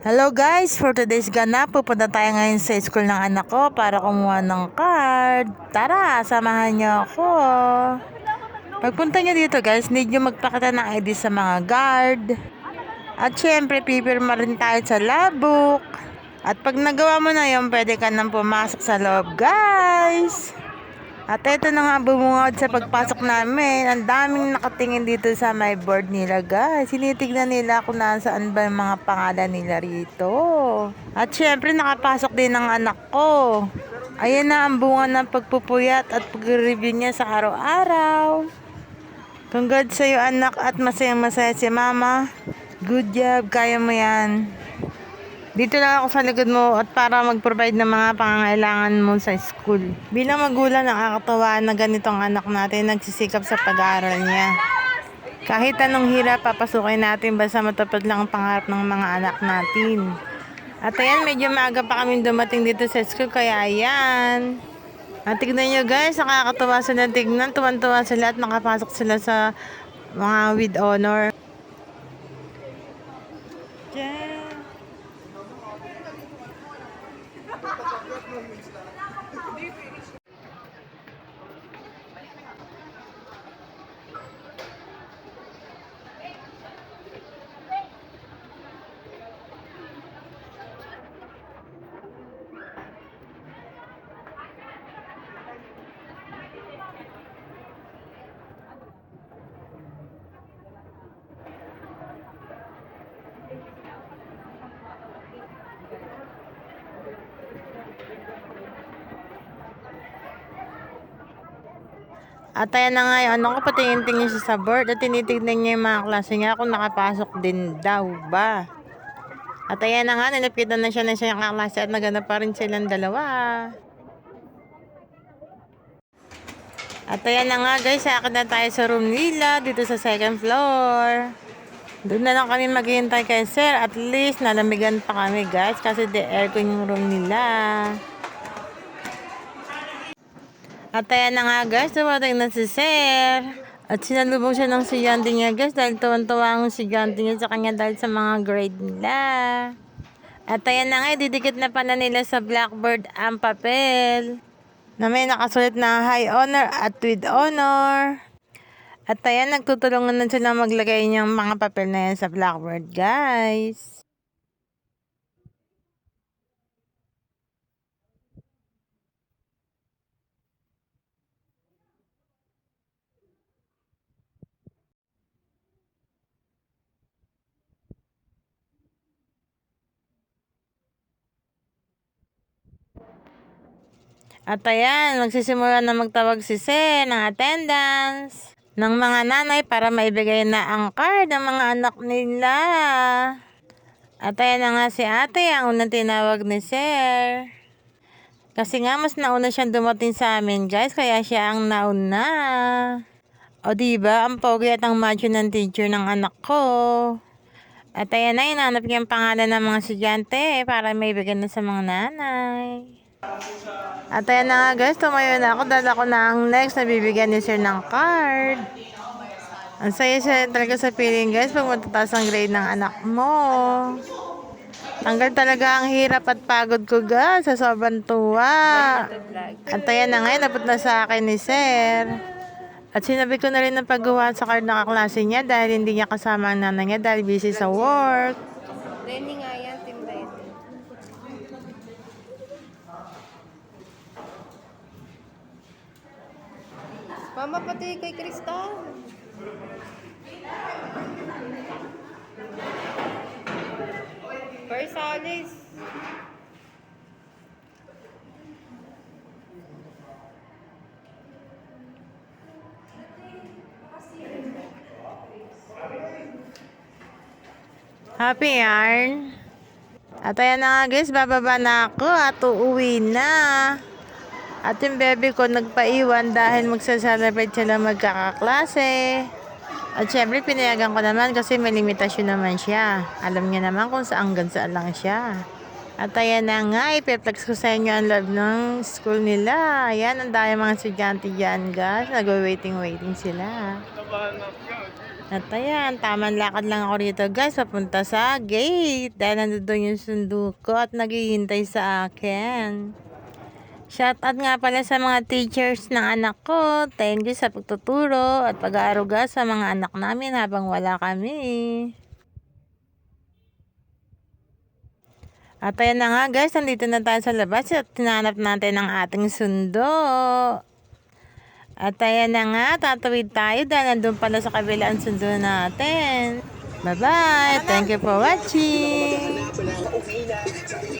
Hello guys, for today's ganap, pupunta tayo ngayon sa school ng anak ko para kumuha ng card. Tara, samahan niyo ako. Pagpunta niyo dito guys, need nyo magpakita ng ID sa mga guard. At syempre, pipirma rin tayo sa labbook. At pag nagawa mo na yun, pwede ka nang pumasok sa loob guys. At ito na nga bumungad sa pagpasok namin. Ang daming nakatingin dito sa my board nila guys. Sinitignan nila kung nasaan ba yung mga pangalan nila rito. At syempre nakapasok din ng anak ko. Ayan na ang bunga ng pagpupuyat at pag-review niya sa araw-araw. Congrats sa'yo anak at masayang masaya si mama. Good job, kaya mo yan. Dito lang ako sa likod mo at para mag-provide ng mga pangangailangan mo sa school. Bilang magulang, nakakatawa na ganitong anak natin nagsisikap sa pag-aaral niya. Kahit anong hirap, papasukin natin basta matupad lang ang pangarap ng mga anak natin. At ayan, medyo maaga pa kami dumating dito sa school, kaya ayan. At tignan nyo guys, nakakatawa sila tignan. Tuwan-tuwa sila at nakapasok sila sa mga with honor. Jen. Não, não, não. At ayan na nga yung ano ko, patingin-tingin siya sa board at tinitignan niya yung mga klase niya kung nakapasok din daw ba. At ayan na nga, nilapitan na siya na siya yung kaklase at naganap pa rin silang dalawa. At ayan na nga guys, sakit na tayo sa room nila dito sa second floor. Doon na lang kami maghihintay kay sir. At least nalamigan pa kami guys kasi the aircon yung room nila. At ayan na nga guys, dumating na si Sir. At sinalubong siya ng estudyante niya guys dahil tuwan-tuwa ang estudyante niya sa kanya dahil sa mga grade nila. At ayan na nga, didikit na pala nila sa blackboard ang papel na may nakasulat na high honor at with honor. At ayan, nagtutulungan na sila maglagay niyang mga papel na yan sa blackboard guys. At ayan, magsisimula na magtawag si Sen ng attendance ng mga nanay para maibigay na ang card ng mga anak nila. At ayan na nga si ate, ang unang tinawag ni Sir. Kasi nga, mas nauna siyang dumating sa amin, guys, kaya siya ang nauna. O diba, ang pogi at ang macho ng teacher ng anak ko. At ayan na, inanap niya ang pangalan ng mga estudyante para may bigyan na sa mga nanay. At ayan na nga guys, tumayo na ako dahil ako na ang next na bibigyan ni sir ng card. Ang saya siya talaga sa feeling guys pag matataas ang grade ng anak mo. Tanggal talaga ang hirap at pagod ko guys sa sobrang tuwa. At ayan na nga, napot na sa akin ni sir. At sinabi ko na rin ng paggawa sa card ng kaklase niya dahil hindi niya kasama ang nanay niya dahil busy sa work. Lenny nga Mama, pati kay Kristal. Versalis. Happy yarn. At ayan na nga guys, bababa na ako at uuwi na. At yung baby ko nagpaiwan dahil magsa-celebrate sila magkakaklase. At syempre pinayagan ko naman kasi may limitasyon naman siya. Alam niya naman kung saan saan lang siya. At ayan na nga, ipeplex ko sa inyo ang love ng school nila. Ayan, ang dami mga estudyante dyan, guys. Nag-waiting-waiting sila. At ayan, tamang lakad lang ako rito guys, papunta sa gate. Dahil nandun yung sundo ko at naghihintay sa akin. Shoutout nga pala sa mga teachers ng anak ko. Thank you sa pagtuturo at pag-aaruga sa mga anak namin habang wala kami. At ayan na nga guys, nandito na tayo sa labas at tinanap natin ang ating sundo. At ayan na nga, tatawid tayo dahil nandun pala sa kabila ang sundo natin. Bye-bye! Thank you for watching!